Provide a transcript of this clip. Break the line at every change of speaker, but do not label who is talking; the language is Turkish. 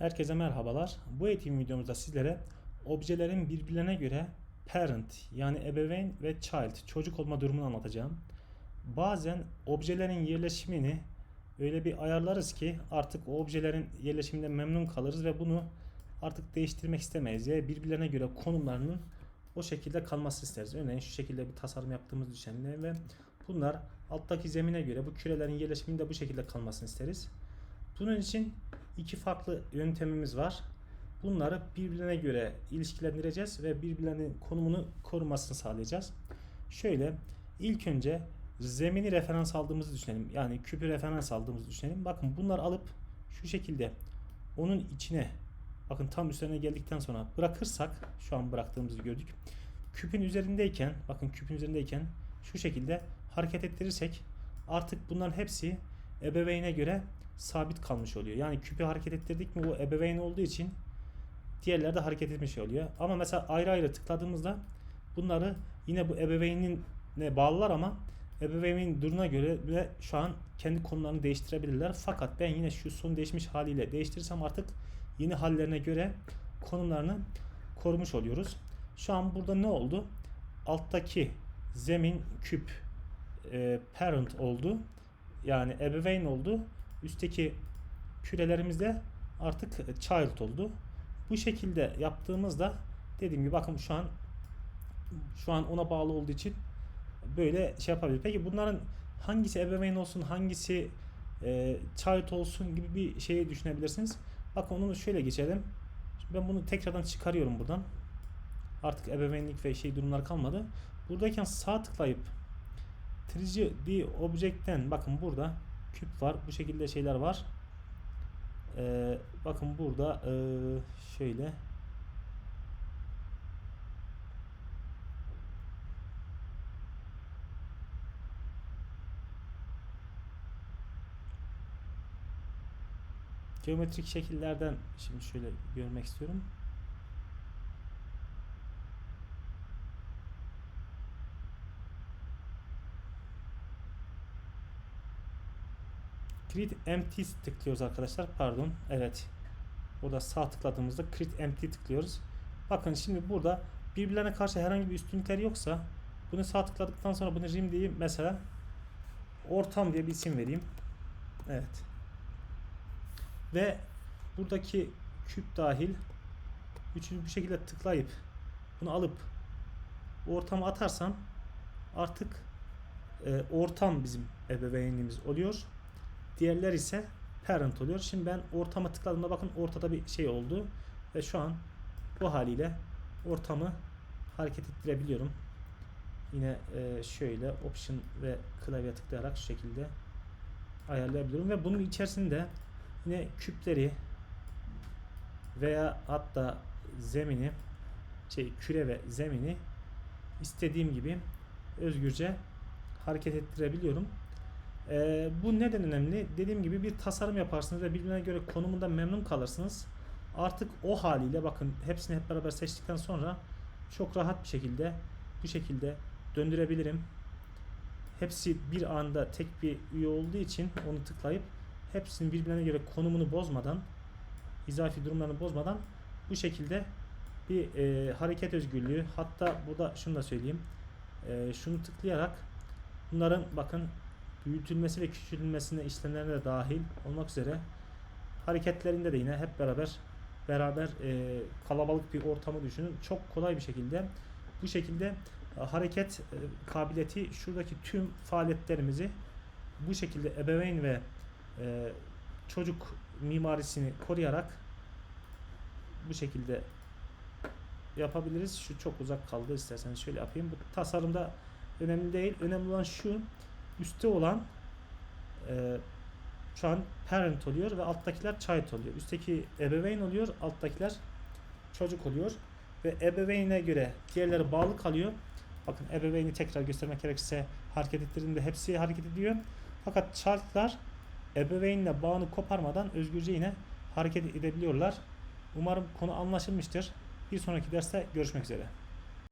Herkese merhabalar. Bu eğitim videomuzda sizlere objelerin birbirlerine göre parent yani ebeveyn ve child çocuk olma durumunu anlatacağım. Bazen objelerin yerleşimini öyle bir ayarlarız ki artık o objelerin yerleşiminden memnun kalırız ve bunu artık değiştirmek istemeyiz. Ya birbirlerine göre konumlarının o şekilde kalması isteriz. Örneğin şu şekilde bir tasarım yaptığımız düşünelim ve bunlar alttaki zemine göre bu kürelerin yerleşiminde bu şekilde kalmasını isteriz. Bunun için iki farklı yöntemimiz var. Bunları birbirine göre ilişkilendireceğiz ve birbirlerinin konumunu korumasını sağlayacağız. Şöyle ilk önce zemini referans aldığımızı düşünelim. Yani küpü referans aldığımızı düşünelim. Bakın bunları alıp şu şekilde onun içine bakın tam üzerine geldikten sonra bırakırsak şu an bıraktığımızı gördük. Küpün üzerindeyken bakın küpün üzerindeyken şu şekilde hareket ettirirsek artık bunların hepsi ebeveyne göre sabit kalmış oluyor. Yani küpü hareket ettirdik mi bu ebeveyn olduğu için diğerleri de hareket etmiş oluyor. Ama mesela ayrı ayrı tıkladığımızda bunları yine bu ebeveynine bağlılar ama ebeveynin durumuna göre ve şu an kendi konularını değiştirebilirler. Fakat ben yine şu son değişmiş haliyle değiştirirsem artık yeni hallerine göre konumlarını korumuş oluyoruz. Şu an burada ne oldu? Alttaki zemin küp e, parent oldu. Yani ebeveyn oldu. Üstteki kürelerimiz de artık child oldu. Bu şekilde yaptığımızda dediğim gibi bakın şu an şu an ona bağlı olduğu için böyle şey yapabilir. Peki bunların hangisi ebeveyn olsun, hangisi e, child olsun gibi bir şeyi düşünebilirsiniz. Bakın onu şöyle geçelim. Şimdi ben bunu tekrardan çıkarıyorum buradan. Artık ebeveynlik ve şey durumlar kalmadı. Buradayken sağ tıklayıp 3D Object'ten bakın burada küp var. Bu şekilde şeyler var. Ee, bakın burada ee, şöyle geometrik şekillerden şimdi şöyle görmek istiyorum. Create Empty tıklıyoruz arkadaşlar. Pardon. Evet. Burada sağ tıkladığımızda Create Empty tıklıyoruz. Bakın şimdi burada birbirlerine karşı herhangi bir üstünlükler yoksa bunu sağ tıkladıktan sonra bunu rim diye mesela ortam diye bir isim vereyim. Evet. Ve buradaki küp dahil üçüncü bir şekilde tıklayıp bunu alıp ortama atarsam artık e, ortam bizim ebeveynliğimiz oluyor. Diğerler ise parent oluyor. Şimdi ben ortama tıkladığımda bakın ortada bir şey oldu. Ve şu an bu haliyle ortamı hareket ettirebiliyorum. Yine e, şöyle option ve klavye tıklayarak şu şekilde ayarlayabiliyorum. Ve bunun içerisinde yine küpleri veya hatta zemini şey küre ve zemini istediğim gibi özgürce hareket ettirebiliyorum. Ee, bu neden önemli? Dediğim gibi bir tasarım yaparsınız ve birbirine göre konumunda memnun kalırsınız. Artık o haliyle bakın hepsini hep beraber seçtikten sonra çok rahat bir şekilde bu şekilde döndürebilirim. Hepsi bir anda tek bir üye olduğu için onu tıklayıp hepsinin birbirine göre konumunu bozmadan izafi durumlarını bozmadan bu şekilde bir e, hareket özgürlüğü hatta burada şunu da söyleyeyim e, şunu tıklayarak bunların bakın büyütülmesi ve küçülmesine işlemlerine de dahil olmak üzere hareketlerinde de yine hep beraber beraber e, kalabalık bir ortamı düşünün. Çok kolay bir şekilde bu şekilde e, hareket e, kabiliyeti şuradaki tüm faaliyetlerimizi bu şekilde ebeveyn ve e, çocuk mimarisini koruyarak bu şekilde yapabiliriz. Şu çok uzak kaldı isterseniz şöyle yapayım. Bu tasarımda önemli değil. Önemli olan şu üstte olan e, şu an parent oluyor ve alttakiler child oluyor. Üstteki ebeveyn oluyor, alttakiler çocuk oluyor ve ebeveyne göre diğerleri bağlı kalıyor. Bakın ebeveyni tekrar göstermek gerekirse hareket ettirdiğinde hepsi hareket ediyor. Fakat child'lar ebeveynle bağını koparmadan özgürce yine hareket edebiliyorlar. Umarım konu anlaşılmıştır. Bir sonraki derste görüşmek üzere.